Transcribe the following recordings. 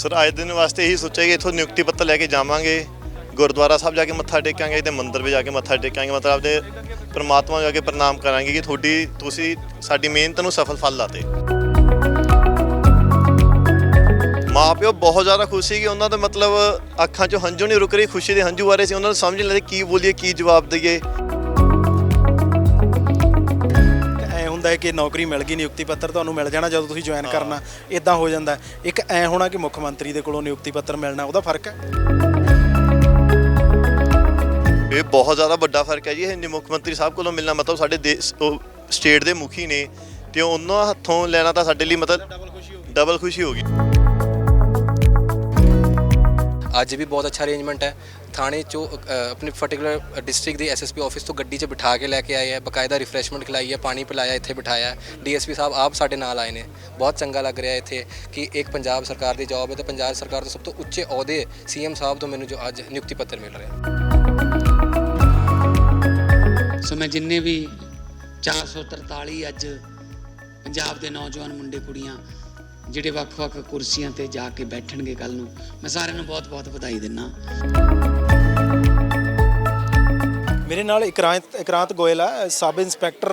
Sir, ਅੱਜ ਦਿਨ ਵਾਸਤੇ ਇਹੀ ਸੋਚਿਆ ਕਿ ਇੱਥੋਂ ਨਿਯੁਕਤੀ ਪੱਤਰ ਲੈ ਕੇ ਜਾਵਾਂਗੇ। ਗੁਰਦੁਆਰਾ ਸਾਹਿਬ ਜਾ ਕੇ ਮੱਥਾ ਟੇਕਾਂਗੇ ਤੇ ਮੰਦਿਰ ਵੀ ਜਾ ਕੇ ਮੱਥਾ ਟੇਕਾਂਗੇ। ਮਤਲਬ ਆਪਦੇ ਪਰਮਾਤਮਾ ਨੂੰ ਜਾ ਕੇ ਪ੍ਰਣਾਮ ਕਰਾਂਗੇ ਕਿ ਤੁਹਾਡੀ, ਤੁਸੀਂ ਸਾਡੀ ਮਿਹਨਤ ਨੂੰ ਸਫਲ ਫਲ ਲਾਤੇ। ਮਾਪਿਓ ਬਹੁਤ ਜ਼ਿਆਦਾ ਖੁਸ਼ ਸੀ ਕਿ ਉਹਨਾਂ ਦੇ ਮਤਲਬ ਅੱਖਾਂ 'ਚੋਂ ਹੰਝੂ ਨਹੀਂ ਰੁਕ ਰਹੀ, ਖੁਸ਼ੀ ਦੇ ਹੰਝੂ ਆ ਰਹੇ ਸੀ। ਉਹਨਾਂ ਨੂੰ ਸਮਝ ਨਹੀਂ ਲੱਗਦੀ ਕੀ ਬੋਲੀਏ, ਕੀ ਜਵਾਬ ਦਈਏ। ਹੁੰਦਾ ਹੈ ਕਿ ਨੌਕਰੀ ਮਿਲ ਗਈ ਨਿਯੁਕਤੀ ਪੱਤਰ ਤੁਹਾਨੂੰ ਮਿਲ ਜਾਣਾ ਜਦੋਂ ਤੁਸੀਂ ਜੁਆਇਨ ਕਰਨਾ। ਇਦਾਂ ਹੋ ਜਾਂਦਾ ਹੈ। ਇੱਕ ਐ ਹੋਣਾ ਕਿ ਮੁੱਖ ਮੰਤਰੀ ਦੇ ਕੋਲੋਂ ਨਿਯੁਕਤੀ ਪੱਤਰ ਮਿਲਣਾ ਉਹਦਾ ਫ਼ਰਕ ਹੈ? ਇਹ ਬਹੁਤ ਜ਼ਿਆਦਾ ਵੱਡਾ ਫ਼ਰਕ ਹੈ ਜੀ ਇਹ ਮੁੱਖ ਮੰਤਰੀ ਸਾਹਿਬ ਕੋਲੋਂ ਮਿਲਣਾ। ਮਤਲਬ ਸਾਡੇ ਦੇਸ਼ ਉਹ ਸਟੇਟ ਦੇ ਮੁਖੀ ਨੇ ਤੇ ਉਹਨਾਂ ਹੱਥੋਂ ਲੈਣਾ ਤਾਂ ਸਾਡੇ ਲਈ ਮਤਲਬ ਡਬਲ ਖੁਸ਼ੀ ਹੋ ਗਈ। ਅੱਜ ਵੀ ਬਹੁਤ ਅੱਛਾ ਅਰੇਂਜਮੈਂਟ ਹੈ। ਥਾਣੇ ਚੋਂ ਅ, ਆਪਣੀ ਪਾਰਟਿਕੂਲਰ ਡਿਸਟ੍ਰਿਕਟ ਦੀ ਐਸਐਸਪੀ ਆਫਿਸ ਤੋਂ ਗੱਡੀ 'ਚ ਬਿਠਾ ਕੇ ਲੈ ਕੇ ਆਏ ਹੈ ਬਕਾਇਦਾ ਰਿਫਰੈਸ਼ਮੈਂਟ ਖਿਲਾਈ ਹੈ ਪਾਣੀ ਪਿਲਾਇਆ ਇੱਥੇ ਬਿਠਾਇਆ। ਡੀਐਸਪੀ ਸਾਹਿਬ ਆਪ ਸਾਡੇ ਨਾਲ ਆਏ ਨੇ। ਬਹੁਤ ਚੰਗਾ ਲੱਗ ਰਿਹਾ ਇੱਥੇ ਕਿ ਇੱਕ ਪੰਜਾਬ ਸਰਕਾਰ ਦੀ ਜੌਬ ਹੈ ਤੇ ਪੰਜਾਬ ਸਰਕਾਰ ਦੇ ਸਭ ਤੋਂ ਉੱਚੇ ਅਹੁਦੇ ਸੀਐਮ ਸਾਹਿਬ ਤੋਂ ਮੈਨੂੰ ਜੋ ਅੱਜ ਨਿਯੁਕਤੀ ਪੱਤਰ ਮਿਲ ਰਿਹਾ ਸੋ ਮੈਂ ਜਿੰਨੇ ਵੀ 443 ਅੱਜ ਪੰਜਾਬ ਦੇ ਨੌਜਵਾਨ ਮੁੰਡੇ ਕੁੜੀਆਂ ਜਿਹੜੇ ਵੱਖ-ਵੱਖ ਕੁਰਸੀਆਂ ਤੇ ਜਾ ਕੇ ਬੈਠਣਗੇ ਕੱਲ ਨੂੰ ਮੈਂ ਸਾਰਿਆਂ ਨੂੰ ਬਹੁਤ-ਬਹੁਤ ਵਧਾਈ ਦਿੰਨਾ ਮੇਰੇ ਨਾਲ ਇਕਰਾਂਤ ਇਕਰਾਂਤ ਗੋਇਲ ਹੈ ਸਬ ਇੰਸਪੈਕਟਰ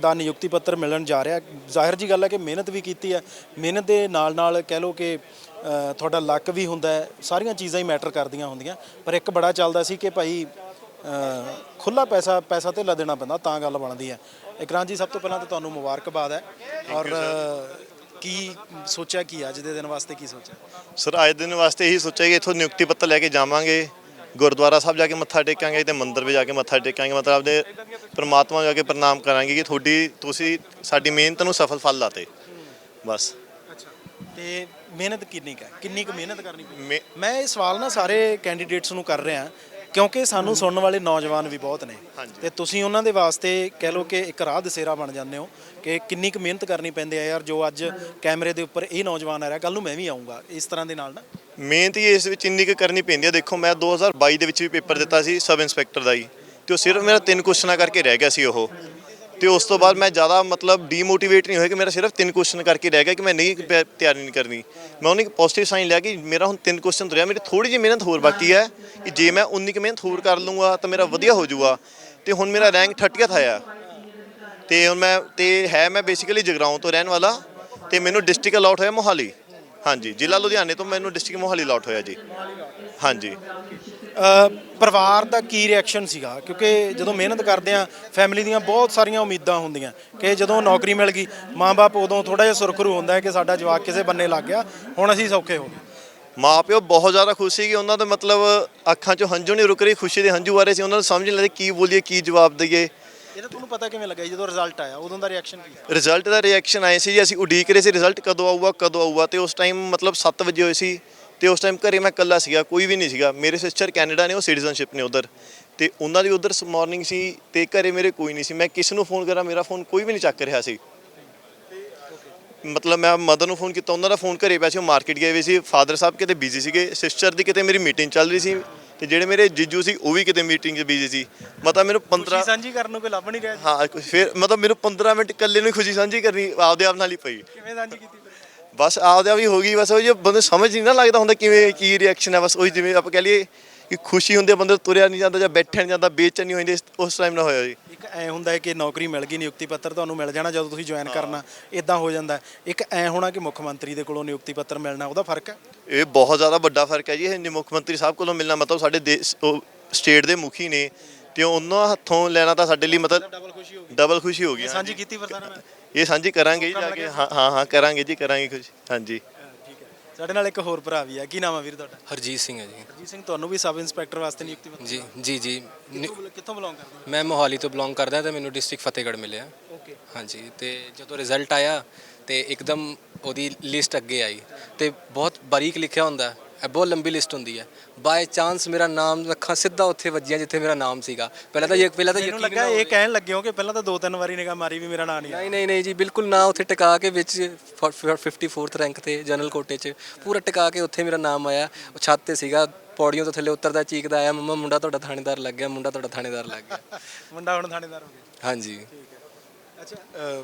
ਦਾ ਨਿਯੁਕਤੀ ਪੱਤਰ ਮਿਲਣ ਜਾ ਰਿਹਾ। ਜ਼ਾਹਿਰ ਜੀ ਗੱਲ ਹੈ ਕਿ ਮਿਹਨਤ ਵੀ ਕੀਤੀ ਹੈ ਮਿਹਨਤ ਦੇ ਨਾਲ ਨਾਲ ਕਹਿ ਲਓ ਕਿ ਤੁਹਾਡਾ ਲੱਕ ਵੀ ਹੁੰਦਾ ਹੈ। ਸਾਰੀਆਂ ਚੀਜ਼ਾਂ ਹੀ ਮੈਟਰ ਕਰਦੀਆਂ ਹੁੰਦੀਆਂ। ਪਰ ਇੱਕ ਬੜਾ ਚੱਲਦਾ ਸੀ ਕਿ ਭਾਈ ਖੁੱਲਾ ਪੈਸਾ ਪੈਸਾ ਤੇ ਦੇਣਾ ਪੈਂਦਾ ਤਾਂ ਗੱਲ ਬਣਦੀ ਹੈ ਇਕਰਾਂਤ ਜੀ ਸਭ ਤੋਂ ਪਹਿਲਾਂ ਤਾਂ ਤੁਹਾਨੂੰ ਮੁਬਾਰਕਬਾਦ ਹੈ। ਔਰ ਕੀ ਸੋਚਿਆ ਕੀ ਅੱਜ ਦੇ ਦਿਨ ਵਾਸਤੇ ਕੀ ਸੋਚਿਆ? ਸਰ ਅੱਜ ਦਿਨ ਵਾਸਤੇ ਇਹੀ ਸੋਚਿਆ ਕਿ ਇੱਥੋਂ ਨਿਯੁਕਤੀ ਪੱਤਰ ਲੈ ਕੇ ਜਾਵਾਂਗੇ। ਗੁਰਦੁਆਰਾ ਸਾਹਿਬ ਜਾ ਕੇ ਮੱਥਾ ਟੇਕਾਂਗੇ ਤੇ ਮੰਦਿਰ ਵੀ ਜਾ ਕੇ ਮੱਥਾ ਟੇਕਾਂਗੇ। ਮਤਲਬ ਆਪਦੇ ਪ੍ਰਮਾਤਮਾ ਨੂੰ ਜਾ ਕੇ ਪ੍ਰਣਾਮ ਕਰਾਂਗੇ ਕਿ ਤੁਹਾਡੀ ਤੁਸੀਂ ਸਾਡੀ ਮਿਹਨਤ ਨੂੰ ਸਫਲ ਫਲ ਲਾਤੇ। ਬਸ। ਤੇ ਮਿਹਨਤ ਕਿੰਨੀ ਕੁ ਹੈ? ਕਿੰਨੀ ਕੁ ਮਿਹਨਤ ਕਰਨੀ ਪਈ ਮੇ- ਮੈਂ ਇਹ ਸਵਾਲ ਨਾ ਸਾਰੇ ਕੈਂਡੀਡੇਟਸ ਨੂੰ ਕਰ ਰਿਹਾ। ਕਿਉਂਕਿ ਸਾਨੂੰ ਸੁਣਨ ਵਾਲੇ ਨੌਜਵਾਨ ਵੀ ਬਹੁਤ ਨੇ। ਤੇ ਤੁਸੀਂ ਉਹਨਾਂ ਦੇ ਵਾਸਤੇ ਕਹਿ ਲਓ ਕਿ ਇੱਕ ਰਾਹ ਦਸੇਰਾ ਬਣ ਜਾਂਦੇ ਹੋ ਕਿ ਕਿੰਨੀ ਕੁ ਮਿਹਨਤ ਕਰਨੀ ਪੈਂਦੀ ਹੈ ਯਾਰ ਜੋ ਅੱਜ ਕੈਮਰੇ ਦੇ ਉੱਪਰ ਇਹ ਨੌਜਵਾਨ ਆ ਰਿਹਾ ਕੱਲ ਨੂੰ ਮੈਂ ਵੀ ਆਉਂਗਾ ਇਸ ਤਰ੍ਹਾਂ ਦੇ ਨਾਲ ਨਾ? ਮਿਹਨਤ ਹੀ ਇਸ ਵਿੱਚ ਇੰਨੀ ਕੁ ਕਰਨੀ ਪੈਂਦੀ ਹੈ ਦੇਖੋ ਮੈਂ 2022 ਦੇ ਵਿੱਚ ਵੀ ਪੇਪਰ ਦਿੱਤਾ ਸੀ ਸਬ ਇੰਸਪੈਕਟਰ ਦਾ ਹੀ ਤੇ ਉਹ ਸਿਰਫ ਮੇਰਾ ਤਿੰਨ ਕੁਐਸਚਨਾਂ ਕਰਕੇ ਰਹਿ ਗਿਆ ਸੀ ਉਹ। ਤੇ ਉਸ ਤੋਂ ਬਾਅਦ ਮੈਂ ਜ਼ਿਆਦਾ ਮਤਲਬ ਡੀਮੋਟੀਵੇਟ ਨਹੀਂ ਹੋਇਆ ਕਿ ਮੇਰਾ ਸਿਰਫ ਤਿੰਨ ਕੁਐਸਚਨ ਕਰਕੇ ਰਹਿ ਗਿਆ ਕਿ ਮੈਂ ਨਹੀਂ ਪ- ਤਿਆਰੀ ਨਹੀਂ ਕਰਨੀ। ਮੈਂ ਉਹਨੇ ਇੱਕ ਪੋਜ਼ਿਟਿਵ ਸਾਈਨ ਲਿਆ ਕਿ ਮੇਰਾ ਹੁਣ ਤਿੰਨ ਕੁਐਸਚਨ ਤੁਰਿਆ, ਮੇਰੀ ਥੋੜੀ ਜਿਹੀ ਮਿਹਨਤ ਹੋਰ ਬਾਕੀ ਹੈ ਕਿ ਜੇ ਮੈਂ ਉਨੀ ਕੁ ਮਿਹਨਤ ਹੋਰ ਕਰ ਲੂੰਗਾ ਤਾਂ ਮੇਰਾ ਵਧੀਆ ਹੋ ਜਾਊਗਾ। ਤੇ ਹੁਣ ਮੇਰਾ ਰੈਂਕ 30th ਆਇਆ ਤੇ ਹੁਣ ਮੈਂ ਤੇ ਹੈ ਮੈਂ ਬੇਸਿਕਲੀ ਜਗਰਾਉਂ ਤੋਂ ਰਹਿਣ ਵਾਲਾ ਤੇ ਮੈਨੂੰ ਡਿਸਟ੍ਰਿਕਟ ਅਲਾਟ ਹੋਇਆ ਮੋਹਾਲੀ। ਹਾਂਜੀ, ਜ਼ਿਲ੍ਹਾ ਲੁਧਿਆਣੇ ਤੋਂ ਮੈਨੂੰ ਡਿਸਟ੍ਰਿਕਟ ਮੋਹਾਲੀ ਅਲਾਟ ਹੋਇਆ ਜੀ। ਹਾਂਜੀ। ਪਰਿਵਾਰ ਦਾ ਕੀ ਰਿਐਕਸ਼ਨ ਸੀਗਾ? ਕਿਉਂਕਿ ਜਦੋਂ ਮਿਹਨਤ ਕਰਦੇ ਆ ਫੈਮਿਲੀ ਦੀਆਂ ਬਹੁਤ ਸਾਰੀਆਂ ਉਮੀਦਾਂ ਹੁੰਦੀਆਂ ਕਿ ਜਦੋਂ ਨੌਕਰੀ ਮਿਲ ਗਈ ਮਾਂ-ਬਾਪ ਉਦੋਂ ਥੋੜਾ ਜਿਹਾ ਸੁਰਖਰੂ ਹੁੰਦਾ ਹੈ ਕਿ ਸਾਡਾ ਜਵਾਕ ਕਿਸੇ ਬੰਨੇ ਲੱਗ ਗਿਆ ਹੁਣ ਅਸੀਂ ਸੌਖੇ ਹੋ ਗਏ। ਮਾਪਿਓ ਬਹੁਤ ਜ਼ਿਆਦਾ ਖੁਸ਼ ਸੀ ਕਿ ਉਹਨਾਂ ਦੇ ਮਤਲਬ ਅੱਖਾਂ 'ਚੋਂ ਹੰਝੂ ਨਹੀਂ ਰੁਕ ਰਹੀ ਖੁਸ਼ੀ ਦੇ ਹੰਝੂ ਆ ਰਹੇ ਸੀ ਉਹਨਾਂ ਨੂੰ ਸਮਝ ਨਹੀਂ ਲੱਗਦੀ ਕੀ ਬੋਲੀਏ ਕੀ ਜਵਾਬ ਦਈਏ। ਇਹਦਾ ਤੁਹਾਨੂੰ ਪਤਾ ਕਿਵੇਂ ਲੱਗਾ ਜਦੋਂ ਰਿਜ਼ਲਟ ਆਇਆ ਉਦੋਂ ਦਾ ਰਿਐਕਸ਼ਨ ਕੀ? ਰਿਜ਼ਲਟ ਦਾ ਰਿਐਕਸ਼ਨ ਆਏ ਸੀ ਜੀ ਅਸੀਂ ਉਡੀਕ ਰਹੇ ਸੀ ਰਿਜ਼ਲਟ ਕਦੋਂ ਆਊਗਾ ਕਦੋਂ ਆਊਗਾ ਤੇ ਉਸ ਟਾਈਮ ਮਤਲਬ 7 ਵਜੇ ਹੋਏ ਸੀ ਤੇ ਉਸ ਟਾਈਮ ਘਰੇ ਮੈਂ ਇਕੱਲਾ ਸੀਗਾ ਕੋਈ ਵੀ ਨਹੀਂ ਸੀਗਾ। ਮੇਰੇ ਸਿਸਟਰ ਕੈਨੇਡਾ ਨੇ ਉਹ ਸਿਟੀਜ਼ਨਸ਼ਿਪ ਨੇ ਉਧਰ। ਤੇ ਉਹਨਾਂ ਦੀ ਉਧਰ ਮਾਰਨਿੰਗ ਸੀ ਤੇ ਘਰੇ ਮੇਰੇ ਕੋਈ ਨਹੀਂ ਸੀ। ਮੈਂ ਕਿਸ ਨੂੰ ਫੋਨ ਕਰਾਂ ਮੇਰਾ ਫੋਨ ਕੋਈ ਵੀ ਨਹੀਂ ਚੱਕ ਰਿਹਾ ਸੀ। ਮਤਲਬ ਮੈਂ ਮਦਰ ਨੂੰ ਫੋਨ ਕੀਤਾ ਉਹਨਾਂ ਦਾ ਫੋਨ ਘਰੇ ਪਿਆ ਸੀ ਉਹ ਮਾਰਕੀਟ ਗਏ ਹੋਏ ਸੀ। ਫਾਦਰ ਸਾਹਿਬ ਕਿਤੇ ਬਿਜ਼ੀ ਸੀਗੇ ਸਿਸਟਰ ਦੀ ਕਿਤੇ ਮੇਰੀ ਮੀਟਿੰਗ ਚੱਲ ਰਹੀ ਸੀ ਤੇ ਜਿਹੜੇ ਮੇਰੇ ਜੀਜੂ ਸੀ ਉਹ ਵੀ ਕਿਤੇ ਮੀਟਿੰਗ 'ਚ ਬਿਜ਼ੀ ਸੀ। ਮਤਲਬ ਮੈਨੂੰ 15 ਖੁਸ਼ੀ ਸਾਂਝੀ ਕਰਨ ਨੂੰ ਕੋਈ ਲੱਭ ਨਹੀਂ ਰਿਹਾ। ਹਾਂ ਫਿਰ ਮਤਲਬ ਮੈਨੂੰ 15 ਮਿੰਟ ਇਕੱਲੇ ਨੂੰ ਹੀ ਖੁਸ਼ੀ ਸਾਂਝੀ ਕਰਨੀ ਆਪਦੇ ਆਪ ਨਾਲ ਹੀ ਪਈ। ਕਿਵੇਂ ਸਾਂਝੀ ਕੀਤੀ? ਬਸ ਆਪਦੇ ਆਪ ਹੀ ਹੋ ਗਈ ਬਸ ਉਹ ਜੇ ਬੰਦੇ ਸਮਝ ਨਹੀਂ ਨਾ ਲੱਗਦਾ ਹੁੰਦਾ ਕਿਵੇਂ ਕੀ ਰਿਐਕਸ਼ਨ ਹੈ ਬਸ ਉਹ ਜਿਵੇਂ ਆਪਾਂ ਕਹਿ ਲਈਏ ਕਿ ਖੁਸ਼ੀ ਹੁੰਦੀ ਬੰਦੇ ਤੁਰਿਆ ਨਹੀਂ ਜਾਂਦਾ ਜਾਂ ਬੈਠਿਆ ਨਹੀਂ ਜਾਂਦਾ ਬੇਚੈਨੀ ਹੋ ਜਾਂਦੀ ਉਸ ਟਾਈਮ ਨਾ ਹੋਇਆ ਜੀ। ਇੱਕ ਐ ਹੁੰਦਾ ਹੈ ਕਿ ਨੌਕਰੀ ਮਿਲ ਗਈ ਨਿਯੁਕਤੀ ਪੱਤਰ ਤੁਹਾਨੂੰ ਮਿਲ ਜਾਣਾ ਜਦੋਂ ਤੁਸੀਂ ਜੁਆਇਨ ਕਰਨਾ ਇਦਾਂ ਹੋ ਜਾਂਦਾ। ਇੱਕ ਐ ਹੋਣਾ ਕਿ ਮੁੱਖ ਮੰਤਰੀ ਦੇ ਕੋਲੋਂ ਨਿਯੁਕਤੀ ਪੱਤਰ ਮਿਲਣਾ ਉਹਦਾ ਫ਼ਰਕ ਹੈ? ਇਹ ਬਹੁਤ ਜ਼ਿਆਦਾ ਵੱਡਾ ਫ਼ਰਕ ਹੈ ਜੀ ਇਹ ਮੁੱਖ ਮੰਤਰੀ ਸਾਹਿਬ ਕੋਲੋਂ ਮਿਲਣਾ ਮਤਲਬ ਸਾਡੇ ਸਟੇਟ ਦੇ ਮੁਖੀ ਨੇ ਤੇ ਉਹਨਾਂ ਹੱਥੋਂ ਲੈਣਾ ਤਾਂ ਸਾਡੇ ਲਈ ਮਤਲਬ ਡਬਲ ਖੁਸ਼ੀ ਹੋ ਗਈ। ਡਬਲ ਖੁਸ਼ੀ ਹੋ ਗਈ ਸਾਂਝੀ ਕੀਤੀ ਸਾਰਿਆਂ ਨਾਲ ਇਹ ਸਾਂਝੀ ਕਰਾਂਗੇ ਜੀ ਜਾ ਕੇ। ਹਾਂ ਹਾਂ ਹਾਂ ਕਰਾਂਗੇ ਜੀ ਕਰਾਂਗੇ ਖੁਸ਼ੀ ਹਾਂਜੀ। ਠੀਕ ਹੈ। ਸਾਡੇ ਨਾਲ ਇੱਕ ਹੋਰ ਭਰਾ ਵੀ ਹੈ ਕੀ ਨਾਮ ਹੈ ਵੀਰ ਤੁਹਾਡਾ? ਹਰਜੀਤ ਸਿੰਘ ਹੈ ਜੀ। ਜੀ ਸਿੰਘ ਤੁਹਾਨੂੰ ਵੀ ਸਬ ਇੰਸਪੈਕਟਰ ਵਾਸਤੇ ਨਿਯੁਕਤੀ ਪੱਤਰ ਜੀ ਜੀ ਜੀ। ਨ- ਕਿੱਥੋਂ- ਕਿੱਥੋਂ ਬਿਲੋਂਗ ਕਰਦੇ ਹੋ? ਮੈਂ ਮੋਹਾਲੀ ਤੋਂ ਬਿਲੋਂਗ ਕਰਦਾ ਤੇ ਮੈਨੂੰ ਡਿਸਟ੍ਰਿਕਟ ਫਤਿਹਗੜ੍ਹ ਮਿਲਿਆ। ਓਕੇ ਹਾਂਜੀ ਤੇ ਜਦੋਂ ਰਿਜ਼ਲਟ ਆਇਆ ਤੇ ਇੱਕਦਮ ਉਹਦੀ ਲਿਸਟ ਅੱਗੇ ਆਈ ਤੇ ਬਹੁਤ ਬਾਰੀਕ ਲਿਖਿਆ ਹੁੰਦਾ। ਇਹ ਬਹੁਤ ਲੰਬੀ ਲਿਸਟ ਹੁੰਦੀ ਹੈ। ਬਾਈ ਚਾਂਸ ਮੇਰਾ ਨਾਮ ਰੱਖਾਂ ਸਿੱਧਾ ਉੱਥੇ ਵੱਜਿਆ ਜਿੱਥੇ ਮੇਰਾ ਨਾਮ ਸੀਗਾ। ਪਹਿਲਾਂ ਤਾਂ ਇਹ ਪਹਿਲਾਂ ਤਾਂ ਮੈਨੂੰ ਲੱਗਾ ਇਹ। ਕਹਿਣ ਲੱਗੇ ਹੋ ਕਿ ਪਹਿਲਾਂ ਤਾਂ ਦੋ ਤਿੰਨ ਵਾਰੀ ਨਿਗਾਹ ਮਾਰੀ ਵੀ ਮੇਰਾ ਨਾਂ ਨਹੀਂ ਨਹੀਂ ਨਹੀਂ ਜੀ ਬਿਲਕੁਲ ਨਾ ਉੱਥੇ ਟਿਕਾ ਕੇ ਵਿੱਚ 54th ਰੈਂਕ ਤੇ ਜਨਰਲ ਕੋਟੇ 'ਚ ਪੂਰਾ ਟਿਕਾ ਕੇ ਉੱਥੇ ਮੇਰਾ ਨਾਮ ਆਇਆ। ਉਹ ਛੱਤ ਤੇ ਸੀਗਾ ਪੌੜੀਆਂ ਤੋਂ ਥੱਲੇ ਉਤਰਦਾ ਚੀਕਦਾ ਆਇਆ ਮੰਮਾ ਮੁੰਡਾ ਤੁਹਾਡਾ ਥਾਣੇਦਾਰ ਲੱਗ ਗਿਆ ਮੁੰਡਾ ਤੁਹਾਡਾ ਥਾਣੇਦਾਰ ਲੱਗ ਗਿਆ। ਮੁੰਡਾ ਹੁਣ ਥਾਣੇਦਾਰ ਹੋ ਗਿਆ। ਹਾਂਜੀ। ਅੱਛਾ।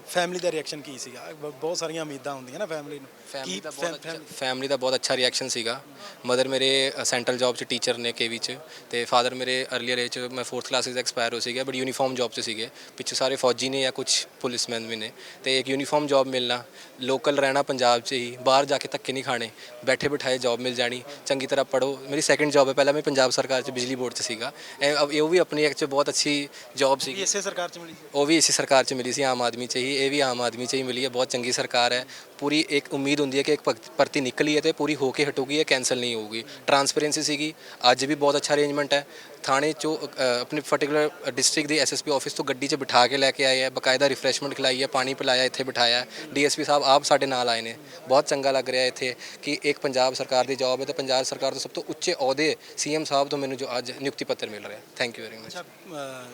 ਫੈਮਿਲੀ ਦਾ ਰਿਐਕਸ਼ਨ ਕੀ ਸੀਗਾ? ਬਹੁਤ ਸਾਰੀਆਂ ਉਮੀਦਾਂ ਹੁੰਦੀਆਂ ਨਾ ਫੈਮਿਲੀ ਨੂੰ। ਫੈਮਿਲੀ ਦਾ ਬਹੁਤ ਫੈਮਿਲੀ ਦਾ ਬਹੁਤ ਅੱਛਾ ਰਿਐਕਸ਼ਨ ਸੀਗਾ। ਮਦਰ ਮੇਰੇ ਸੈਂਟਰਲ ਜੌਬ 'ਚ ਟੀਚਰ ਨੇ ਕੇਵੀ 'ਚ ਤੇ ਫਾਦਰ ਮੇਰੇ ਅਰਲੀਅਰ ਏਜ 'ਚ ਮੈਂ 4th ਕਲਾਸਿਸ ਐਕਸਪਾਇਰ ਹੋ ਸੀਗਾ ਬਟ ਯੂਨੀਫਾਰਮ ਜੌਬ 'ਚ ਸੀਗੇ। ਪਿੱਛੇ ਸਾਰੇ ਫੌਜੀ ਨੇ ਜਾਂ ਕੁਝ ਪੁਲਿਸਮੈਨ ਵੀ ਨੇ। ਤੇ ਇੱਕ ਯੂਨੀਫਾਰਮ ਜੌਬ ਮਿਲਣਾ ਲੋਕਲ ਰਹਿਣਾ ਪੰਜਾਬ 'ਚ ਹੀ ਬਾਹਰ ਜਾ ਕੇ ਧੱਕੇ ਨਹੀਂ ਖਾਣੇ ਬੈਠੇ ਬਿਠਾਏ ਜੌਬ ਮਿਲ ਜਾਣੀ ਚੰਗੀ ਤਰ੍ਹਾਂ ਪੜੋ ਮੇਰੀ ਸੈਕੰਡ ਜੌਬ ਹੈ ਪਹਿਲਾਂ ਮੈਂ ਪੰਜਾਬ ਸਰਕਾਰ 'ਚ ਬਿਜਲੀ ਬੋਰਡ 'ਚ ਸੀਗਾ। ਇਹ ਉਹ ਵੀ ਆਪਣੀ ਇੱਕ 'ਚ ਬਹੁਤ ਅੱਛੀ ਜੌਬ ਸੀਗੀ। ਇਸੇ ਸਰਕਾਰ ਚ ਮਿਲੀ ਉਹ ਵੀ ਇਸੇ ਸਰਕਾਰ 'ਚ ਮਿਲੀ ਸੀ। ਆਮ ਆਦਮੀ 'ਚ ਹੀ ਇਹ ਵੀ ਆਮ ਆਦਮੀ 'ਚ ਹੀ ਮਿਲੀ ਹੈ ਬਹੁਤ ਚੰਗੀ ਸਰਕਾਰ ਹੈ। ਪੂਰੀ ਇੱਕ ਉਮੀਦ ਹੁੰਦੀ ਹੈ ਕਿ ਇੱਕ ਭਗਤ- ਭਰਤੀ ਨਿਕਲੀ ਹੈ ਤੇ ਪੂਰੀ ਹੋ ਕੇ ਹਟੂਗੀ ਇਹ ਕੈਨਸਲ ਨਹੀਂ ਹੋਊਗੀ। ਟਰਾਂਸਪੇਰੈਂਸੀ ਸੀਗੀ ਅੱਜ ਵੀ ਬਹੁਤ ਅੱਛਾ ਅਰੇਂਜਮੈਂਟ ਹੈ। ਥਾਣੇ 'ਚੋਂ ਅ, ਆਪਣੀ ਪਾਰਟਿਕੂਲਰ ਡਿਸਟ੍ਰਿਕਟ ਦੀ ਐਸਐਸਪੀ ਆਫਿਸ ਤੋਂ ਗੱਡੀ 'ਚ ਬਿਠਾ ਕੇ ਲੈ ਕੇ ਆਏ ਹੈ ਬਕਾਇਦਾ ਰਿਫਰੈਸ਼ਮੈਂਟ ਖਿਲਾਈ ਹੈ ਪਾਣੀ ਪਿਲਾਇਆ ਇੱਥੇ ਬਿਠਾਇਆ ਡੀਐਸਪੀ ਸਾਹਿਬ ਆਪ ਸਾਡੇ ਨਾਲ ਆਏ ਨੇ। ਬਹੁਤ ਚੰਗਾ ਲੱਗ ਰਿਹਾ ਇੱਥੇ ਕਿ ਇੱਕ ਪੰਜਾਬ ਸਰਕਾਰ ਦੀ ਜੌਬ ਹੈ ਤੇ ਪੰਜਾਬ ਸਰਕਾਰ ਤੋਂ ਸਭ ਤੋਂ ਉੱਚੇ ਅਹੁਦੇ ਸੀਐਮ ਸਾਹਿਬ ਤੋਂ ਮੈਨੂੰ ਜੋ ਅੱਜ ਨਿਯੁਕਤੀ ਪੱਤਰ ਮਿਲ ਰਿਹਾ ਥੈਂਕ ਯੂ ਵੈਰੀ ਮਚ ਅੱਛਾ ਅ,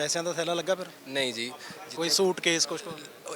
ਪੈਸਿਆਂ ਦਾ ਥੈਲਾ ਲੱਗਾ ਫਿਰ? ਨਹੀਂ ਜੀ। ਕੋਈ ਸੂਟ ਕੇਸ ਕੁਛ?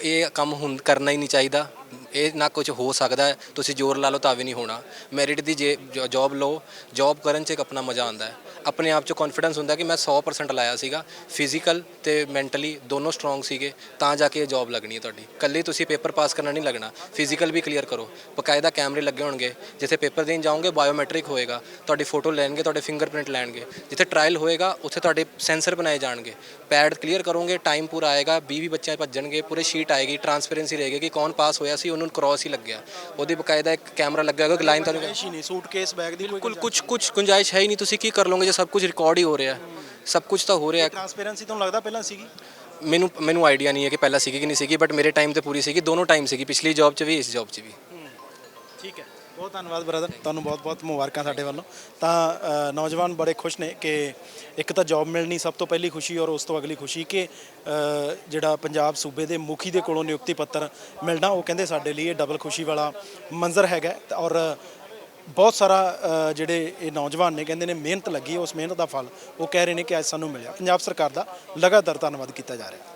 ਇਹ ਕੰਮ ਹੁਣ ਕਰਨਾ ਹੀ ਨਹੀਂ ਚਾਹੀਦਾ। ਇਹ ਨਾ ਕੁਝ ਹੋ ਸਕਦਾ ਹੈ। ਤੁਸੀਂ ਜ਼ੋਰ ਲਾ ਲਓ ਤਾਂ ਵੀ ਨਹੀਂ ਹੋਣਾ। ਮੈਰਿਟ ਦੀ ਜੇ ਜੌਬ ਲਓ। ਜੌਬ ਕਰਨ 'ਚ ਇੱਕ ਆਪਣਾ ਮਜ਼ਾ ਆਉਂਦਾ ਹੈ। ਆਪਣੇ ਆਪ 'ਚ ਕੌਨਫੀਡੈਂਸ ਹੁੰਦਾ ਕਿ ਮੈਂ 100% ਲਾਇਆ ਸੀਗਾ। ਫਿਜ਼ੀਕਲ ਤੇ ਮੈਂਟਲੀ ਦੋਨੋਂ ਸਟਰੋਂਗ ਸੀਗੇ। ਤਾਂ ਜਾ ਕੇ ਇਹ ਜੌਬ ਲੱਗਣੀ ਹੈ ਤੁਹਾਡੀ। ਕੱਲੇ ਤੁਸੀਂ ਪੇਪਰ ਪਾਸ ਕਰਨਾ ਨਹੀਂ ਲੱਗਣਾ। ਫਿਜ਼ੀਕਲ ਵੀ ਕਲੀਅਰ ਕਰੋ। ਬਕਾਇਦਾ ਕੈਮਰੇ ਲੱਗੇ ਹੋਣਗੇ। ਜਿੱਥੇ ਪੇਪਰ ਦੇਣ ਜਾਓਗੇ ਬਾਇਓਮੈਟ੍ਰਿਕ ਹੋਏਗਾ। ਤੁਹਾਡੀ ਫੋਟੋ ਲੈਣਗੇ, ਤੁਹਾਡੇ ਫਿੰਗਰਪ੍ਰਿੰਟ ਲੈਣਗੇ। ਜਿੱਥੇ ਟ੍ਰਾਇਲ ਹੋਏਗਾ, ਉੱਥੇ ਤੁਹਾਡੇ ਸੈਂਸਰ ਬਣਾਏ ਜਾਣਗੇ। ਪੈਡ ਕਲੀਅਰ ਕਰੋਗੇ ਟਾਈਮ ਪੂਰਾ ਆਏਗਾ। 20 20 ਬੱਚੇ ਭੱਜਣਗੇ, ਪੂਰੇ ਸ਼ੀਟ ਆਏਗੀ ਟਰਾਂਸਪੇਰੈਂਸੀ ਰਹੇਗੀ ਕਿ ਕੌਣ ਪਾਸ ਹੋਇਆ ਸੀ ਉਹਨੂੰ ਕ੍ਰਾਸ ਹੀ ਲੱਗਿਆ। ਉਹਦੀ ਬਕਾਇਦਾ ਇੱਕ ਕੈਮਰਾ ਲੱਗਾ ਹੋਗਾ ਲਾਈਨ ਤੁਹਾਨੂੰ ਗੁੰਜਾਇਸ਼ ਹੀ ਨਹੀਂ ਸੂਟ ਕੇਸ ਬੈਗ ਦੀ ਕੋਈ ਬਿਲਕੁਲ ਕੁਝ ਕੁਝ ਗੁੰਜਾਇਸ਼ ਹੈ ਹੀ ਨਹੀਂ ਤੁਸੀਂ ਕੀ ਕਰ ਲਓਗੇ ਜੇ ਸਭ ਕੁਝ ਰਿਕਾਰਡ ਹੀ ਹੋ ਰਿਹਾ? ਸਭ ਕੁਝ ਤਾਂ ਹੋ ਰਿਹਾ। ਟਰਾਂਸਪੇਰੈਂਸੀ ਤੁਹਾਨੂੰ ਲੱਗਦਾ ਪਹਿਲਾਂ ਸੀਗੀ? ਮੈਨੂੰ ਮੈਨੂੰ ਆਈਡੀਆ ਨਹੀਂ ਹੈ ਕਿ ਪਹਿਲਾਂ ਸੀਗੀ ਕਿ ਨਹੀਂ ਸੀਗੀ ਬਟ ਮੇਰੇ ਟਾਈਮ ਤੇ ਪੂਰੀ ਸੀਗੀ ਦੋਨੋਂ ਟਾਈਮ ਸੀਗੀ ਪਿਛਲੀ ਜੌਬ 'ਚ ਵੀ ਇਸ ਜੌਬ 'ਚ ਵੀ। ਠੀਕ ਹੈ। ਬਹੁਤ ਧੰਨਵਾਦ ਬ੍ਰਦਰ ਤੁਹਾਨੂੰ ਬਹੁਤ ਬਹੁਤ ਮੁਬਾਰਕਾਂ ਸਾਡੇ ਵੱਲੋਂ। ਤਾਂ ਨੌਜਵਾਨ ਬੜੇ ਖੁਸ਼ ਨੇ ਕਿ ਇੱਕ ਤਾਂ ਜੌਬ ਮਿਲਣੀ ਸਭ ਤੋਂ ਪਹਿਲੀ ਖੁਸ਼ੀ ਔਰ ਉਸ ਤੋਂ ਅਗਲੀ ਖੁਸ਼ੀ ਕਿ ਜਿਹੜਾ ਪੰਜਾਬ ਸੂਬੇ ਦੇ ਮੁਖੀ ਦੇ ਕੋਲੋਂ ਨਿਯੁਕਤੀ ਪੱਤਰ ਮਿਲਣਾ, ਉਹ ਕਹਿੰਦੇ ਸਾਡੇ ਲਈ ਇਹ ਡਬਲ ਖੁਸ਼ੀ ਵਾਲਾ ਮੰਜ਼ਰ ਹੈਗਾ। ਔਰ ਬਹੁਤ ਸਾਰਾ ਜਿਹੜੇ ਇਹ ਨੌਜਵਾਨ ਨੇ ਕਹਿੰਦੇ ਨੇ, ਮਿਹਨਤ ਲੱਗੀ, ਉਸ ਮਿਹਨਤ ਦਾ ਫਲ ਉਹ ਕਹਿ ਰਹੇ ਨੇ ਕਿ ਅੱਜ ਸਾਨੂੰ ਮਿਲਿਆ। ਪੰਜਾਬ ਸਰਕਾਰ ਦਾ ਲਗਾਤਾਰ ਧੰਨਵਾਦ ਕੀਤਾ ਜਾ ਰਿਹਾ।